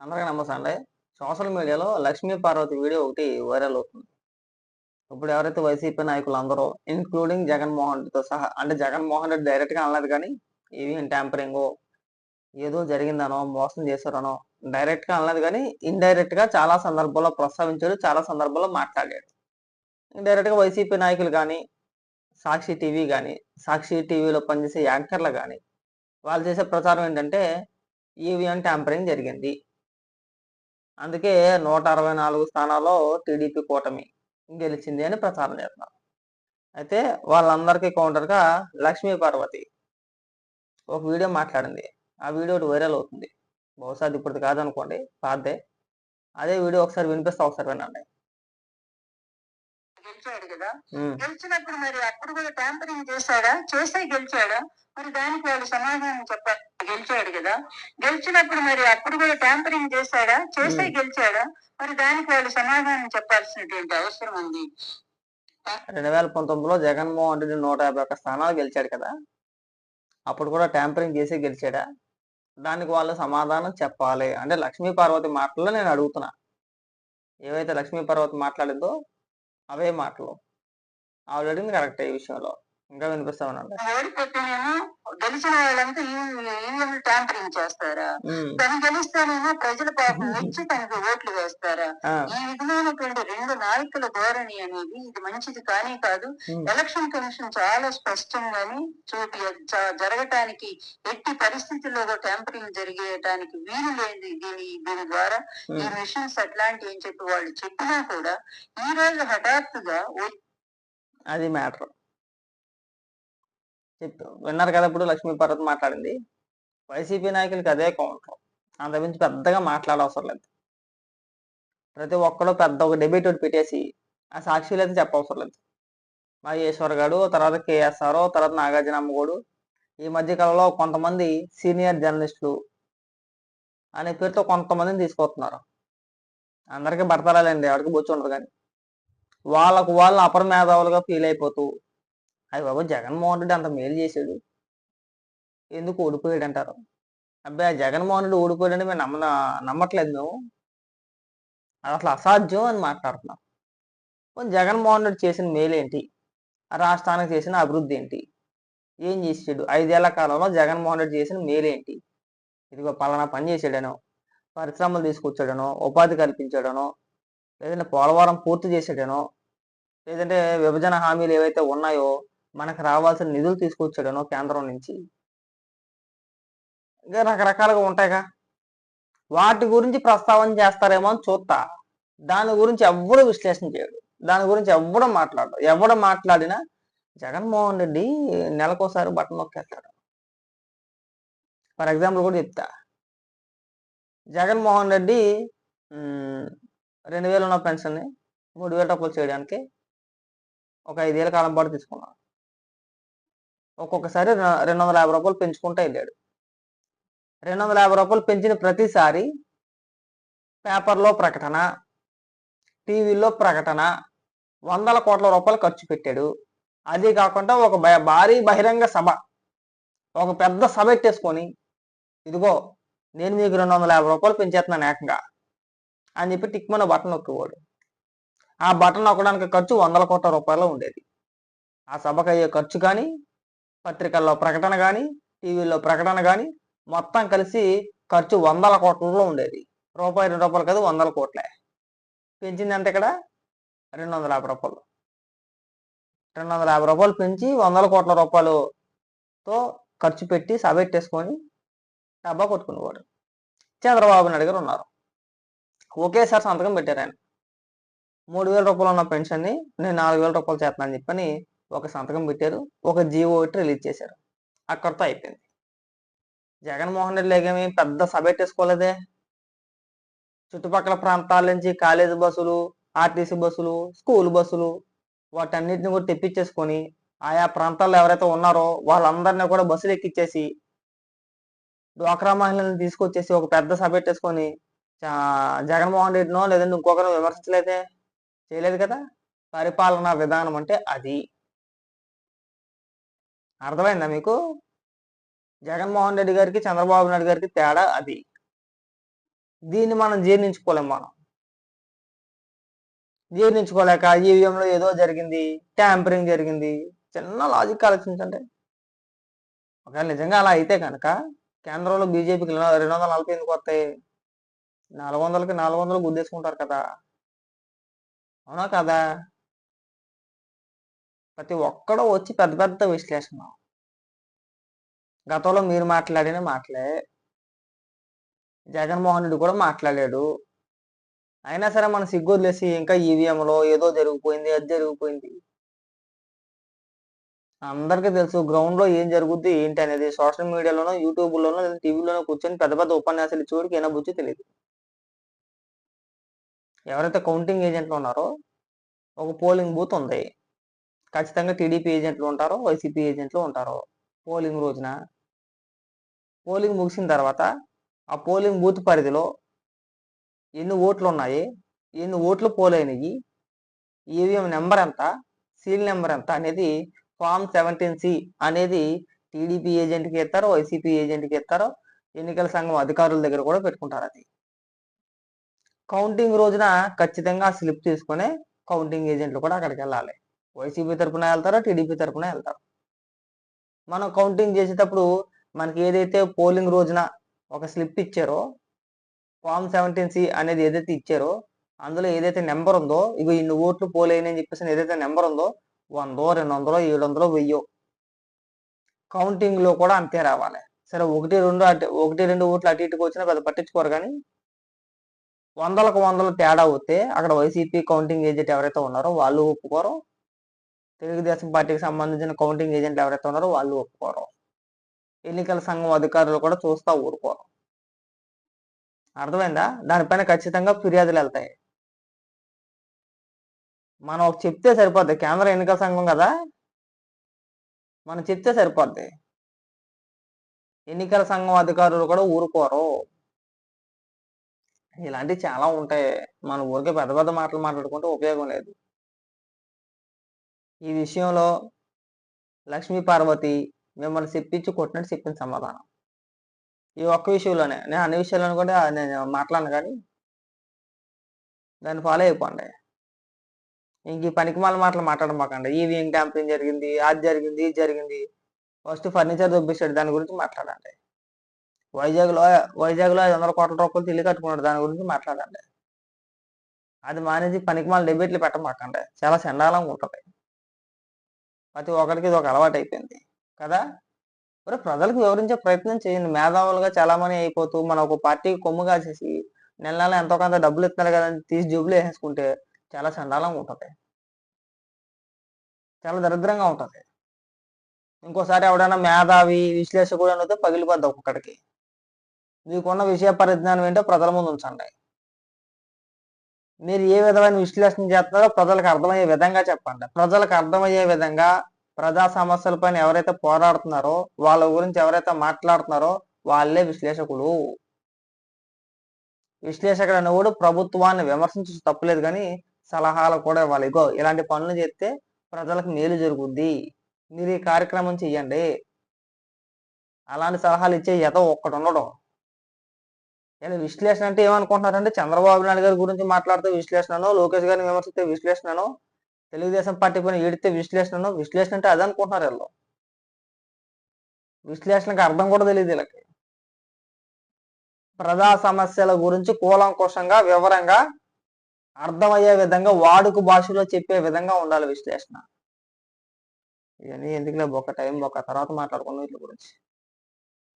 అందరికీ నమస్తే social media Lakshmi Parvathi video ఒకటి వైరల్ అవుతుంది. ఇప్పుడు ఎవరైతే వైసీపీ నాయకులు అందరూ ఇన్క్లూడింగ్ జగన్మోహన్ రెడ్డితో సహా అంటే జగన్మోహన్ రెడ్డి డైరెక్ట్గా అనలేదు కానీ ఈవీఎం ట్యాంపరింగో ఏదో జరిగిందనో మోసం చేశారనో డైరెక్ట్గా అనలేదు కానీ ఇండైరెక్ట్గా చాలా సందర్భాల్లో ప్రస్తావించాడు చాలా సందర్భాల్లో మాట్లాడాడు డైరెక్ట్గా వైసీపీ నాయకులు కానీ సాక్షి టీవీ కానీ సాక్షి టీవీలో పనిచేసే యాంకర్లు కానీ వాళ్ళు చేసే ప్రచారం ఏంటంటే ఈవీఎం ట్యాంపరింగ్ జరిగింది. అందుకే నూట అరవై నాలుగు స్థానాల్లో టీడీపీ కూటమి గెలిచింది అని ప్రచారం చేస్తున్నారు. అయితే వాళ్ళందరికీ కౌంటర్గా లక్ష్మీ పార్వతి ఒక వీడియో మాట్లాడింది. ఆ వీడియో ఒకటి వైరల్ అవుతుంది. బహుశా అది ఇప్పుడు కాదనుకోండి. పాదే అదే వీడియో ఒకసారి వినిపిస్తా ఒకసారి వినండి. కదా గెలిచినప్పుడు మరి అప్పుడు కూడా ట్యాంపరింగ్ చేశాడా? చేసే గెలిచాడా? మరి దానికి వాళ్ళు సమాధానం చెప్పాలి గెలిచాడు కదా. గెలిచినప్పుడు మరి అప్పుడు కూడా ట్యాంపరింగ్ చేశాడా? చేసే Hmm. గెలిచాడా? మరి దానికి వాళ్ళు సమాధానం చెప్పాల్సినటువంటి అవసరం ఉంది. రెండు వేల పంతొమ్మిదిలో జగన్మోహన్ రెడ్డి నూట యాభై ఒక్క స్థానాలు గెలిచాడు కదా. అప్పుడు కూడా ట్యాంపరింగ్ చేసి గెలిచాడా? దానికి వాళ్ళు సమాధానం చెప్పాలి. అంటే లక్ష్మీ పార్వతి మాటల్లో నేను అడుగుతున్నా. ఏవైతే లక్ష్మీ పార్వతి మాట్లాడిందో అవే మాటలు. అడిగింది కరెక్ట్ ఈ విషయంలో. ఇంకా వినిపిస్తా ఉండండి ఓడిపోతేనేమో గెలిచిన వాళ్ళంతా ఈవీఎం ట్యాంపరింగ్ చేస్తారా? తను గెలిస్తేనేమో ప్రజల పాపం వచ్చి తనకు ఓట్లు వేస్తారా? ఈ విధమైనటువంటి రెండు నాయకుల ధోరణి అనేది ఇది మంచిది కానీ కాదు. ఎలక్షన్ కమిషన్ చాలా స్పష్టంగాని చూపి జరగటానికి ఎట్టి పరిస్థితుల్లో ట్యాంపరింగ్ జరిగేయటానికి వీలు లేదు దీని దీని ద్వారా ఈ. మిషన్స్ అట్లాంటి అని చెప్పి వాళ్ళు చెప్పినా కూడా ఈ రోజు హఠాత్తుగా అది మ్యాటర్. చెప్పు. విన్నారు కదా ఇప్పుడు లక్ష్మీ పార్వతి మాట్లాడింది. వైసీపీ నాయకులకి అదే కౌంటర్ అంతమించి పెద్దగా మాట్లాడవసరం లేదు. ప్రతి ఒక్కరు పెద్ద ఒక డెబేట్ ఒకటి పెట్టేసి ఆ సాక్షులు అయితే చెప్పవసరం లేదు. మా ఈశ్వర్ గారు తర్వాత కేఎస్ఆర్ తర్వాత నాగార్జున అమ్మగోడు. ఈ మధ్య కాలంలో కొంతమంది సీనియర్ జర్నలిస్టులు అనే పేరుతో కొంతమందిని తీసుకొస్తున్నారు. అందరికీ భర్తరాలండి. ఎవరికి బొచ్చు ఉండరు కానీ. వాళ్ళకు వాళ్ళు అపర మేధావులుగా ఫీల్ అయిపోతూ అయ్యి బాబు జగన్మోహన్ రెడ్డి అంత మేలు చేశాడు. ఎందుకు ఓడిపోయాడు అంటారు అబ్బాయి జగన్మోహన్ రెడ్డి ఓడిపోయాడని మేము నమ్మ నమ్మట్లేదు మేము. అది అసలు అసాధ్యం అని మాట్లాడుతున్నాం పోనీ జగన్మోహన్ రెడ్డి చేసిన మేలు ఏంటి? రాష్ట్రానికి చేసిన అభివృద్ధి ఏంటి? ఏం చేసాడు ఐదేళ్ళ కాలంలో జగన్మోహన్ రెడ్డి చేసిన మేలు ఏంటి? ఇదిగో పలానా పని చేసాడనో పరిశ్రమలు తీసుకొచ్చాడనో ఉపాధి కల్పించాడనో లేదంటే పోలవరం పూర్తి చేసాడనో లేదంటే విభజన హామీలు ఏవైతే ఉన్నాయో మనకు రావాల్సిన నిధులు తీసుకొచ్చాడనో కేంద్రం నుంచి. ఇంకా రకరకాలుగా ఉంటాయిగా. వాటి గురించి ప్రస్తావన చేస్తారేమో అని చూస్తా దాని గురించి ఎవ్వడు విశ్లేషణ చేయడు. దాని గురించి ఎవ్వడు మాట్లాడు ఎవడు మాట్లాడినా జగన్మోహన్ రెడ్డి నెలకోసారి బట్టన్ నొక్కేస్తాడు. ఫర్ ఎగ్జాంపుల్ కూడా చెప్తా. జగన్మోహన్ రెడ్డి రెండు వేలు ఉన్న పెన్షన్ని మూడు వేల రూపాయలు చేయడానికి ఒక ఐదేళ్ళ కాలం పాటు తీసుకున్నాను ఒక్కొక్కసారి రెండు వందల యాభై రూపాయలు పెంచుకుంటూ వెళ్ళాడు. రెండు వందల యాభై రూపాయలు పెంచిన ప్రతిసారి పేపర్లో ప్రకటన టీవీలో ప్రకటన వందల కోట్ల రూపాయలు ఖర్చు పెట్టాడు. అది కాకుండా ఒక భారీ బహిరంగ సభ ఒక పెద్ద సభ పెట్టేసుకొని ఇదిగో నేను మీకు రెండు వందల యాభై రూపాయలు పెంచేస్తున్నాను ఏకంగా. అని చెప్పి టిక్మన బటన్ నొక్కేవాడు. ఆ బటన్ నొక్కడానికి ఖర్చు వందల కోట్ల రూపాయలు ఉండేది. ఆ సభకు అయ్యే ఖర్చు కానీ పత్రికల్లో ప్రకటన కానీ టీవీలో ప్రకటన కానీ మొత్తం కలిసి ఖర్చు వందల కోట్లలో ఉండేది. రూపాయి రెండు రూపాయలు కాదు వందల కోట్లే. పెంచింది ఎంత ఇక్కడ? రెండు వందల యాభై రూపాయలు. రెండు వందల యాభై రూపాయలు పెంచి వందల కోట్ల రూపాయలతో ఖర్చు పెట్టి సభ పెట్టేసుకొని డబ్బా కొట్టుకునేవాడు. చంద్రబాబు నాయుడు గారు ఉన్నారు. ఒకేసారి సంతకం పెట్టారు ఆయన. మూడు వేల రూపాయలు ఉన్న పెన్షన్ని నేను నాలుగు వేల రూపాయలు చేస్తున్నాను చెప్పని ఒక సంతకం పెట్టారు. ఒక జీవో ఒకటి రిలీజ్ చేశారు. అక్కడితో అయిపోయింది. జగన్మోహన్ రెడ్డి లేకేమి పెద్ద సభ పెట్టేసుకోలేదే? చుట్టుపక్కల ప్రాంతాల నుంచి కాలేజీ బస్సులు ఆర్టీసీ బస్సులు స్కూల్ బస్సులు వాటన్నిటిని కూడా తెప్పించేసుకొని ఆయా ప్రాంతాల్లో ఎవరైతే ఉన్నారో వాళ్ళందరినీ కూడా బస్సులు ఎక్కిచ్చేసి డ్వాక్రా మహిళలను తీసుకొచ్చేసి ఒక పెద్ద సభ పెట్టేసుకొని జగన్మోహన్ రెడ్డినో లేదంటే ఇంకొకరు విమర్శించలేదే? చేయలేదు కదా? పరిపాలనా విధానం అంటే అది. అర్థమైందా మీకు? జగన్మోహన్ రెడ్డి గారికి చంద్రబాబు నాయుడు గారికి తేడా అది. దీన్ని మనం జీర్ణించుకోలేం మనం. జీర్ణించుకోలేక ఈవీఎంలో ఏదో జరిగింది ట్యాంపరింగ్ జరిగింది చిన్న లాజిక్ ఆలోచించండి. ఒకవేళ నిజంగా అలా అయితే కనుక కేంద్రంలో బీజేపీకి రెండు వందల నలభై ఎందుకు వస్తాయి. నాలుగు వందలకి నాలుగు వందలు గుద్దేసుకుంటారు కదా. అవునా కదా? ప్రతి ఒక్కడూ వచ్చి పెద్ద పెద్ద విశ్లేషణ గతంలో మీరు మాట్లాడిన మాటలే. జగన్మోహన్ రెడ్డి కూడా మాట్లాడాడు. అయినా సరే మన సిగ్గులేసి ఇంకా ఈవీఎంలో ఏదో జరిగిపోయింది అది జరిగిపోయింది. అందరికీ తెలుసు గ్రౌండ్లో ఏం జరుగుద్ది ఏంటి అనేది. సోషల్ మీడియాలోనో యూట్యూబ్ లోనో లేదా టీవీలోనో కూర్చొని పెద్ద పెద్ద ఉపన్యాసాలు ఇచ్చేవాడికి ఏనా బుచ్చి తెలియదు ఎవరైతే కౌంటింగ్ ఏజెంట్లు ఉన్నారో ఒక పోలింగ్ బూత్ ఉంది. ఖచ్చితంగా టీడీపీ ఏజెంట్లు ఉంటారో వైసీపీ ఏజెంట్లు ఉంటారో పోలింగ్ రోజున. పోలింగ్ ముగిసిన తర్వాత ఆ పోలింగ్ బూత్ పరిధిలో ఎన్ని ఓట్లు ఉన్నాయి ఎన్ని ఓట్లు పోలైనవి ఈవీఎం నెంబర్ ఎంత సీల్ నెంబర్ ఎంత అనేది ఫామ్ సెవెంటీన్ సి అనేది టీడీపీ ఏజెంట్కి ఇస్తారో వైసీపీ ఏజెంట్కి ఇస్తారో ఎన్నికల సంఘం అధికారుల దగ్గర కూడా పెట్టుకుంటారు అది. కౌంటింగ్ రోజున ఖచ్చితంగా స్లిప్ తీసుకొని కౌంటింగ్ ఏజెంట్లు కూడా అక్కడికి వెళ్ళాలి. వైసీపీ తరపున వెళ్తారో టీడీపీ తరపున వెళ్తారు? మనం కౌంటింగ్ చేసేటప్పుడు మనకి ఏదైతే పోలింగ్ రోజున ఒక స్లిప్ ఇచ్చారో ఫామ్ సెవెంటీన్ సి అనేది ఏదైతే ఇచ్చారో అందులో ఏదైతే నెంబర్ ఉందో ఇగో ఇన్ని ఓట్లు పోలేని అని చెప్పేసి ఏదైతే నెంబర్ ఉందో వందో రెండు వందలో ఏడు వందలో వెయ్యో. కౌంటింగ్లో కూడా అంతే రావాలి. సరే ఒకటి రెండు అటు ఒకటి రెండు ఓట్లు అటు ఇటుకు వచ్చినా పెద్ద పట్టించుకోరు కానీ వందలకు వందలు తేడా అవుతే అక్కడ వైసీపీ కౌంటింగ్ ఏజెంట్ ఎవరైతే ఉన్నారో వాళ్ళు ఒప్పుకోరు. తెలుగుదేశం పార్టీకి సంబంధించిన కౌంటింగ్ ఏజెంట్లు ఎవరైతే ఉన్నారో వాళ్ళు ఒప్పుకోరు. ఎన్నికల సంఘం అధికారులు కూడా చూస్తా ఊరుకోరు. అర్థమైందా? దానిపైన ఖచ్చితంగా ఫిర్యాదులు వెళ్తాయి. మనం ఒక చెప్తే సరిపోద్ది. కేంద్ర ఎన్నికల సంఘం కదా? మనం చెప్తే సరిపోద్ది. ఎన్నికల సంఘం అధికారులు కూడా ఊరుకోరు. ఇలాంటివి చాలా ఉంటాయి. మన ఊరికే పెద్ద పెద్ద మాటలు మాట్లాడుకుంటే ఉపయోగం లేదు. ఈ విషయంలో లక్ష్మీ పార్వతి మిమ్మల్ని చెప్పించి కొట్టినట్టు చెప్పింది సమాధానం. ఈ ఒక్క విషయంలోనే నేను అన్ని విషయాలను కూడా నేను మాట్లాడను కానీ దాన్ని ఫాలో అయిపోండి. ఇంక ఈ పనికిమాల మాటలు మాట్లాడమాకండి ఈవీఎం ట్యాంపింగ్ జరిగింది అది జరిగింది ఇది జరిగింది. ఫస్ట్ ఫర్నిచర్ దొబ్బేసాడు దాని గురించి మాట్లాడండి. వైజాగ్లో వైజాగ్లో ఐదు వందల కోట్ల రూపాయలు తిల్లి కట్టుకున్నాడు. దాని గురించి మాట్లాడండి అది మానేసి పనికి మాల డెబిట్లు పెట్టమాకండి. చాలా చండాలంగా ఉంటుంది. ప్రతి ఒక్కరికి ఇది ఒక అలవాటు అయిపోయింది కదా? మరి ప్రజలకు వివరించే ప్రయత్నం చేయండి. మేధావులుగా చాలా అయిపోతూ మన ఒక పార్టీకి కొమ్ము కాసేసి నెల నెల ఎంతో కొంత డబ్బులు ఇస్తున్నారు కదా అని తీసి జబ్బులు వేసేసుకుంటే చాలా చండాలంగా ఉంటుంది. చాలా దరిద్రంగా ఉంటుంది. ఇంకోసారి ఎవడైనా మేధావి విశ్లేషకుడు అనేది పగిలిపోద్ది ఒక్కొక్కడికి. మీకున్న విషయ పరిజ్ఞానం ఏంటో ప్రజల ముందు ఉంచండి. మీరు ఏ విధమైన విశ్లేషణ చేస్తున్నారో ప్రజలకు అర్థమయ్యే విధంగా చెప్పండి. ప్రజలకు అర్థమయ్యే విధంగా ప్రజా సమస్యలపైన ఎవరైతే పోరాడుతున్నారో వాళ్ళ గురించి ఎవరైతే మాట్లాడుతున్నారో వాళ్ళే విశ్లేషకులు. విశ్లేషకుడు అనేవాడు ప్రభుత్వాన్ని విమర్శించ తప్పులేదు కానీ సలహాలు కూడా ఇవ్వాలి. ఇగో ఇలాంటి పనులు చేస్తే ప్రజలకు మేలు జరుగుద్ది. మీరు ఈ కార్యక్రమం చెయ్యండి. అలాంటి సలహాలు ఇచ్చే యత ఒక్కడు ఉండడం. నేను విశ్లేషణ అంటే ఏమనుకుంటున్నారంటే చంద్రబాబు నాయుడు గారి గురించి మాట్లాడితే విశ్లేషణను లోకేష్ గారిని విమర్శిస్తే విశ్లేషణను తెలుగుదేశం పార్టీ పైన ఏడితే విశ్లేషణను. విశ్లేషణ అంటే అది అనుకుంటున్నారు వీళ్ళు. విశ్లేషణకు అర్థం కూడా తెలియదు వీళ్ళకి. ప్రజా సమస్యల గురించి కూలంకోశంగా వివరంగా అర్థమయ్యే విధంగా వాడుక భాషలో చెప్పే విధంగా ఉండాలి విశ్లేషణ. ఇవన్నీ ఎందుకులే ఒక టైం ఒక తర్వాత మాట్లాడుకున్నాం వీటి గురించి.